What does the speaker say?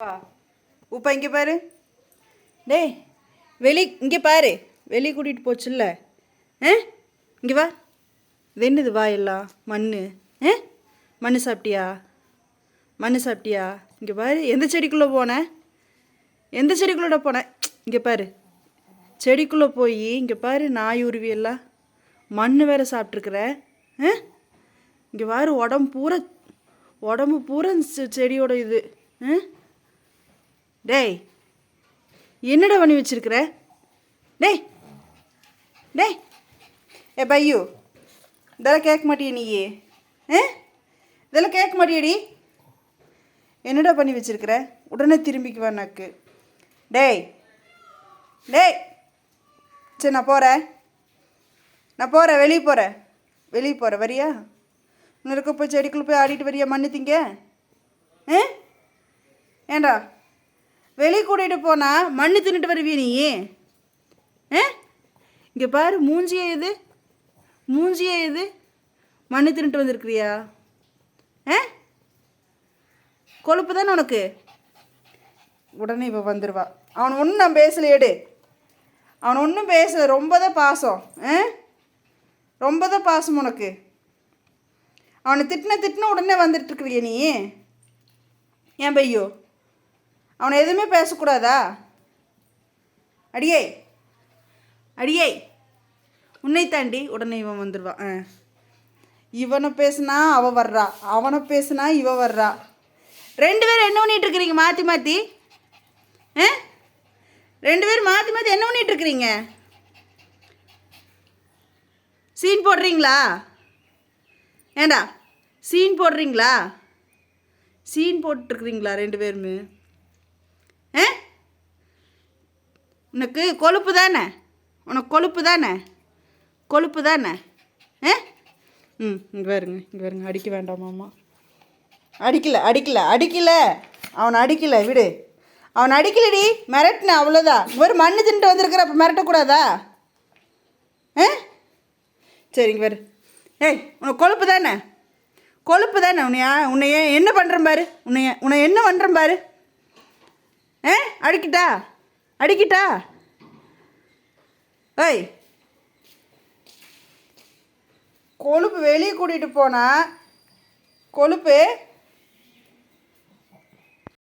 வா உப்பா இங்கே பாரு. டேய் வெளி இங்கே பாரு. வெளியே கூட்டிகிட்டு போச்சுல்ல. ஆ? இங்கே வா. வெண்ணுது வா எல்லாம் மண் ஆ? மண் சாப்பிட்டியா? மண் சாப்பிட்டியா? இங்கே பாரு. எந்த செடிக்குள்ளே போனேன் எந்த செடிக்குள்ளே போனேன் இங்கே பாரு. செடிக்குள்ளே போய் இங்கே பாரு நாய் உருவி எல்லாம் மண் வேற சாப்பிட்ருக்குற ஆ? இங்கே பாரு உடம்பு பூரா உடம்பு பூரா செ- செடியோட இது. ஆ? டேய் என்னடா பண்ணி வச்சிருக்கிற? டேய் டேய் ஏ பையு இதெல்லாம் கேட்க மாட்டியே நீயே ஆ? இதெல்லாம் கேட்க மாட்டியடி? என்னடா பண்ணி வச்சிருக்கிற? உடனே திரும்பிக்குவா நாக்கு. டேய் டேய் சரி நான் போகிறேன் நான் போகிறேன் வெளியே போகிறேன் வெளியே போகிறேன் வரியா? இன்னும் இருக்க போய் செடிக்குள்ளே போய் ஆடிட்டு வரியா மண்ணு திங்க? ஆ? ஏண்டா வெளியே கூட்டிகிட்டு போனால் மண்ணு தின்னுட்டு வருவிய நீ ஆ இங்கே பாரு மூஞ்சியே இது மூஞ்சியே இது மண்ணு தின்னுட்டு வந்திருக்கிறியா? ஆ கொழுப்பு தானே உனக்கு? உடனே இப்போ வந்துடுவா அவன் ஒன்றும் நான் பேசலையேடு எடு. அவன் ஒன்றும் பேசல ரொம்ப தான் பாசம் ஆ ரொம்ப தான் பாசம் உனக்கு. அவனை திட்டின திட்டின உடனே வந்துட்டுருக்குறிய நீ ஏன் பையோ? அவனை எதுவுமே பேசக்கூடாதா? அடியே அடியே உன்னை தாண்டி உடனே இவன் வந்துடுவான் ஆ. இவனை பேசுனா அவ வர்றா அவனை பேசுனா இவ வர்றா. ரெண்டு பேரும் என்ன பண்ணிட்டு இருக்கிறீங்க? மாற்றி மாற்றி ஆ? ரெண்டு பேரும் மாற்றி மாற்றி என்ன பண்ணிட்டு இருக்கிறீங்க? சீன் போடுறீங்களா? ஏண்டா சீன் போடுறீங்களா? சீன் போட்டுருக்குறீங்களா ரெண்டு பேருமே ஆ உனக்கு கொழுப்பு தானே? உனக்கு கொழுப்பு தானே? கொழுப்பு தானே? ஆ ம் இங்கே வருங்க இங்கே வருங்க அடிக்க வேண்டாமாம்மா அடிக்கல அடிக்கல அடிக்கல. அவனை அடிக்கல விடு. அவன் அடிக்கலடி மிரட்டின அவ்வளோதான் ஒரு மண்ணு தின்ட்டு வந்திருக்கிற அப்போ மிரட்டக்கூடாதா? ஆ சரிங்க இங்கே ஏய் உனக்கு கொழுப்பு தானே? கொழுப்பு தானே? உன்னையா உன்னை ஏன் என்ன பண்ணுறேன் பாரு? உன்னைய உன்னை என்ன பண்ணுறேன் பாரு? ஏ அடிக்கிட்டா? அடிக்கிட்டா? ஏய். கொழுப்பு வெளியே கூட்டிகிட்டு போனா கொழுப்பு